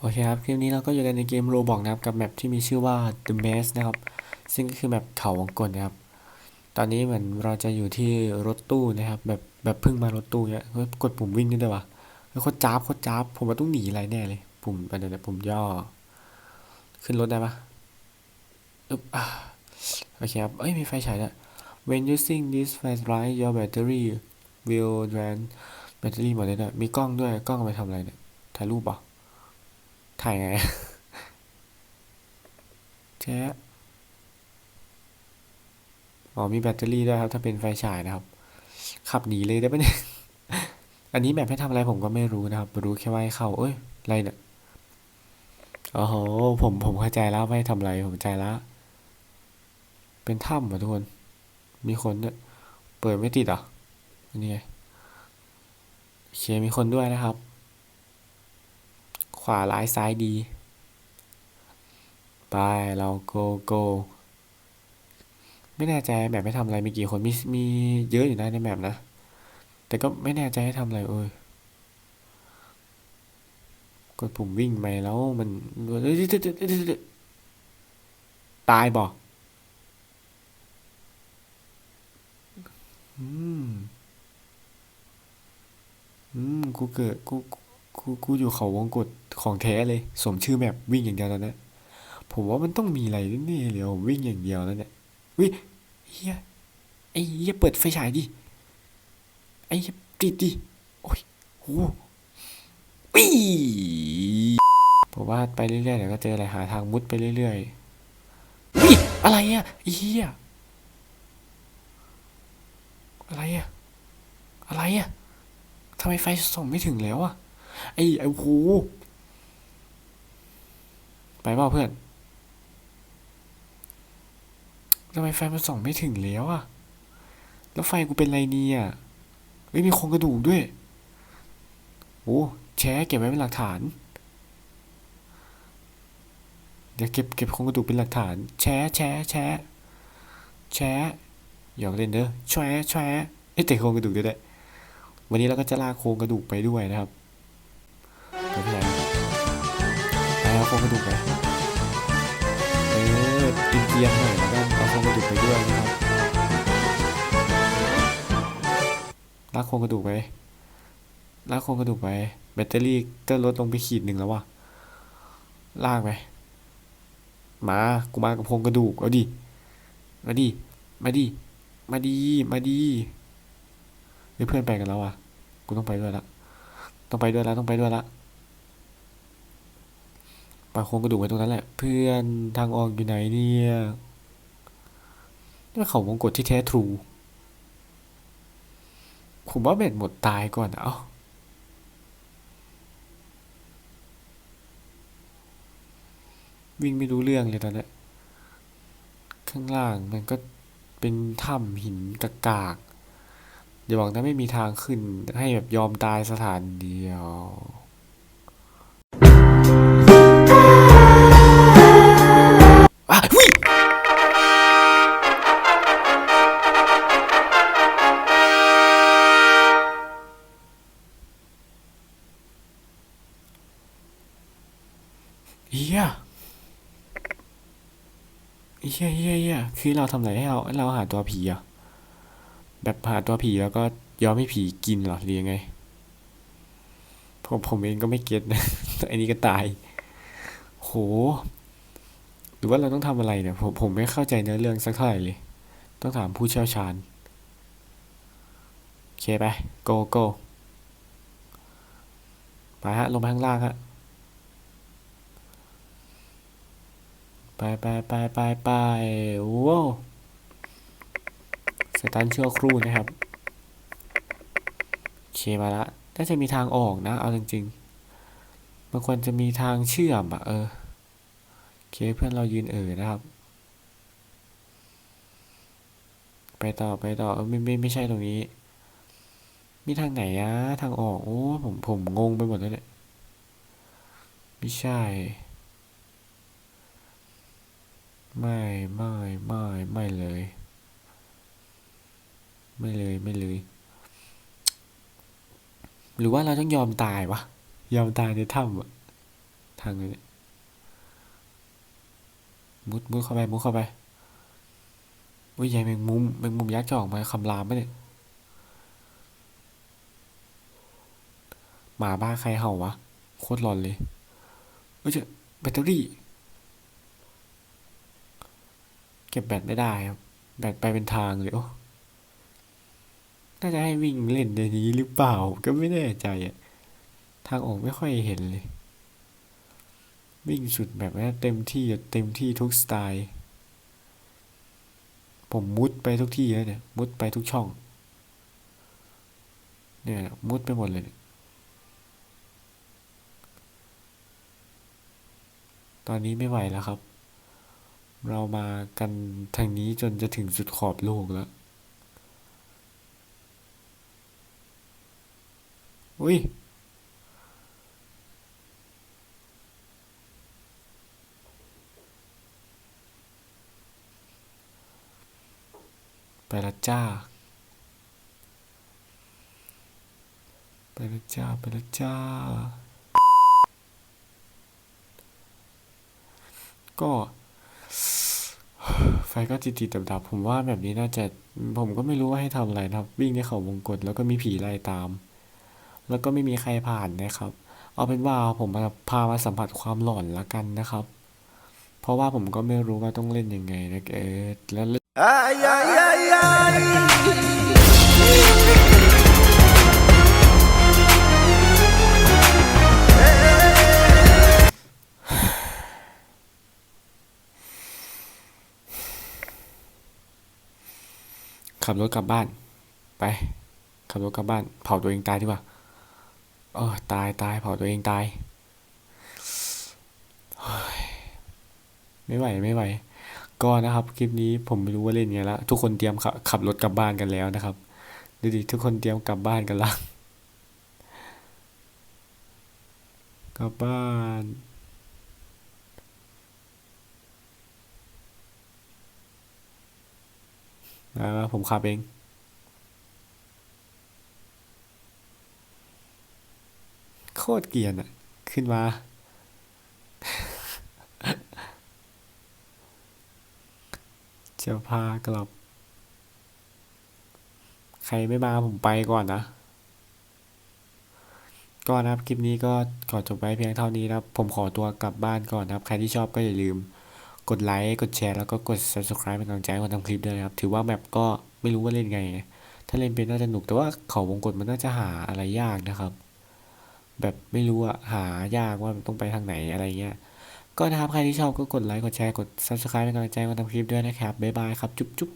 โอเคครับ คลิปนี้เราก็อยู่กันในเกมโรบอกนะครับ กับแมปที่มีชื่อว่า The Maze นะครับ ซึ่งก็คือแมปเขาวงกตนะครับ ตอนนี้เหมือนเราจะอยู่ที่รถตู้นะครับ แบบแบบเพิ่งมารถตู้เนี่ยเฮ้ยกดปุ่มวิ่งได้ด้วยวะแล้วโคตรจ้าบโคตรจ้าบผมว่าต้องหนีอะไรแน่เลย ปุ่มเดี๋ยวเดี๋ยปุ่มย่อ ขึ้นรถได้ปะอึ๊บอ่าโอเคครับ เอ้ยมีไฟฉายด้วย When using this flashlight your battery will drain แบตเตอรี่หมดเลยด้วยมีกล้องด้วย กล้องเอาไปทำอะไรเนี่ย ถ่ายรูปเหรอ ถ่ายไงแจ๊ะอ๋อมีแบตเตอรี่ด้วยครับ ถ้าเป็นไฟฉายนะครับ ขับหนีเลยได้ปะเนี่ย อันนี้แบบให้ทำอะไรผมก็ไม่รู้นะครับรู้แค่ว่าให้เข้า เอ้ย อะไรเนี่ยโอ้โห ผมผมเข้าใจแล้วไม่ทำอะไร ผมเข้าใจแล้ว เป็นถ้ำเหรอทุกคน มีคนด้วยเปิดไม่ติดออันนี้ไงโอเคมีคนด้วยนะครับ วาร้ายซ้ายดี ไปเราโกโกไม่แน่ใจแบบไม่ทำอะไรมีกี่คนมีมีเยอะอยู่นะในแมปนะ แต่ก็ไม่แน่ใจให้ทำอะไรเอ้ยกดปุ่มวิ่งไปแล้วมันตายบอกอืม อืม กูเกิดกู กูกูอยู่เขาวงกตของแท้เลย สมชื่อแบบวิ่งอย่างเดียวตอนนี้ผมว่ามันต้องมีอะไรแน่เลยผมวิ่งอย่างเดียวแล้วเนี่ยวิเฮียไอ้เฮียเปิดไฟฉายดิไอ้เฮียติดดิโอ้ยโหวิผมว่าไปเรื่อยๆเดี๋ยวก็เจออะไรหาทางมุดไปเรื่อยๆวิอะไรอะไอ้เฮียอะไรอะอะไรอะทำไมไฟส่องไม่ถึงแล้วอะ ไอ้ไอ้โหไปเปล่าเพื่อนทำไมไฟมันส่องไม่ถึงแล้วอะแล้วไฟกูเป็นไรเนี่ยไม่มีโครงกระดูกด้วยโอ้แชะเก็บไว้เป็นหลักฐาน เดี๋ยวเก็บเก็บโครงกระดูกเป็นหลักฐาน แชะแชะแชะแชะหยอกเล่นเด้อแชะแชะเอ้ยแต่โครงกระดูกด้วยแหละวันนี้เราก็จะลากโครงกระดูกไปด้วยนะครับ ไปที่ไหนไปเอาโครงกระดูกไปเออปีนเตียงหน่อยแล้วก็เอาโครงกระดูกไปด้วยนะครับลากโครงกระดูกไปลากโครงกระดูกไป แบตเตอรี่ก็ลดลงไปขีดหนึ่งแล้วว่ะลากไปมากูมากับโครงกระดูกเอาดิมาดิมาดิมาดีมาดีเฮ้ยเพื่อนไปกันแล้วอะ กูต้องไปด้วยละ ต้องไปด้วยละ ต้องไปด้วยละ ปาโครงกระดูกไว้ตรงนั้นแหละ เพื่อนทางออกอยู่ไหนเนี่ยนี่เขาวงกตที่แท้ทรูผมว่าเบ็ดหมดตายก่อนอะเอ้าวิ่งไม่รู้เรื่องเลยตอนเนี้ยข้างล่างมันก็เป็นถ้ำหินกากากอย่าบอกนะไม่มีทางขึ้นให้แบบยอมตายสถานเดียว เฮียเฮียเฮียคือเราทำอะไรให้เราให้เราหาตัวผีอะแบบหาตัวผีแล้วก็ยอมให้ผีกินเหรอหรือยังไง ผมผมเองก็ไม่เก็ตนะไอ้นี่ก็ตาย โห หรือว่าเราต้องทำอะไรเนี่ย ผมผมไม่เข้าใจเนื้อเรื่องสักเท่าไหร่เลย ต้องถามผู้เชี่ยวชาญโอเคไปโกโก้ไปฮะ ลงไปข้างล่างฮะ ไปไปไปไปไปว้าวสตันชั่วครู่นะครับโอเคมาละน่าจะมีทางออกนะ เอาจริงๆมันควรจะมีทางเชื่อมอะเออโอเคเพื่อนเรายืนเออนะครับ ไปต่อไปต่อเออไม่ไม่ไม่ใช่ตรงนี้ มีทางไหนอะทางออก โอ้ผมผมงงไปหมดแล้วเนี่ย ไม่ใช่ ไม่ไม่ไม่ไม่เลย ไม่เลยไม่เลย หรือว่าเราต้องยอมตายวะ ยอมตายในถ้ำอะทางนี่ยมุดมุดเข้าไปมุดเข้าไปอุ้ยใหญ่แมงมุมแมงมุมยักษ์จะออกมาคำรามปะเนี่ยหมาบ้าใครเห่าวะ โคตรหลอนเลยเฮ้ยเจอแบตเตอรี่ เก็บแบตไม่ได้ครับ แบตไปเป็นทางเลยโอ้น่าจะให้วิ่งเล่นในนี้หรือเปล่าก็ไม่แน่ใจอะทางออกไม่ค่อยเห็นเลย วิ่งสุดแบบว่าเต็มที่เต็มที่ทุกสไตล์ ผมมุดไปทุกที่แล้วเนี่ย มุดไปทุกช่อง เนี่ย มุดไปหมดเลยเยตอนนี้ไม่ไหวแล้วครับ เรามากันทางนี้จนจะถึงสุดขอบโลกแล้ว อุ้ย ไปละจ้า ไปละจ้า ไปละจ้า ก็ ไฟก็ติดๆดับๆผมว่าแบบนี้น่าจะผมก็ไม่รู้ว่าให้ทำอะไรนะครับ วิ่งในเขาวงกตแล้วก็มีผีไล่ตาม แล้วก็ไม่มีใครผ่านนะครับ เอาเป็นว่าผมมาพามาสัมผัสความหลอนละกันนะครับ เพราะว่าผมก็ไม่รู้ว่าต้องเล่นยังไงนะเออแล้ว ขับรถกลับบ้าน ไป ขับรถกลับบ้าน เผาตัวเองตายดีกว่าเออตายตายเผาตัวเองตายไม่ไหวไม่ไหว ก็นะครับคลิปนี้ผมไม่รู้ว่าเล่นไงละทุกคนเตรียมขับขับรถกลับบ้านกันแล้วนะครับดูดิทุกคนเตรียมกลับบ้านกันละกลับบ้าน อ่าผมขับเอง โคตรเกียนอะขึ้นมา จะพากลับ ใครไม่มาผมไปก่อนนะก็นะครับคลิปนี้ก็ขอจบไว้เพียงเท่านี้นะครับ ผมขอตัวกลับบ้านก่อนนะครับ ใครที่ชอบก็อย่าลืม กดไลค์กดแชร์แล้วก็กด subscribe เป็นกำลังใจให้คนทำคลิปด้วยครับ ถือว่าแบบก็ไม่รู้ว่าเล่นไง ถ้าเล่นเป็นน่าจะสนุกแต่ว่าเขาวงกตมันน่าจะหาอะไรยากนะครับ แบบไม่รู้อะหายากว่าต้องไปทางไหนอะไรเงี้ยก็นะครับใครที่ชอบก็กดไลค์กดแชร์กด subscribe เป็นกำลังใจให้คนทำคลิปด้วยนะครับบ๊ายบายครับจุ๊บจุ๊บ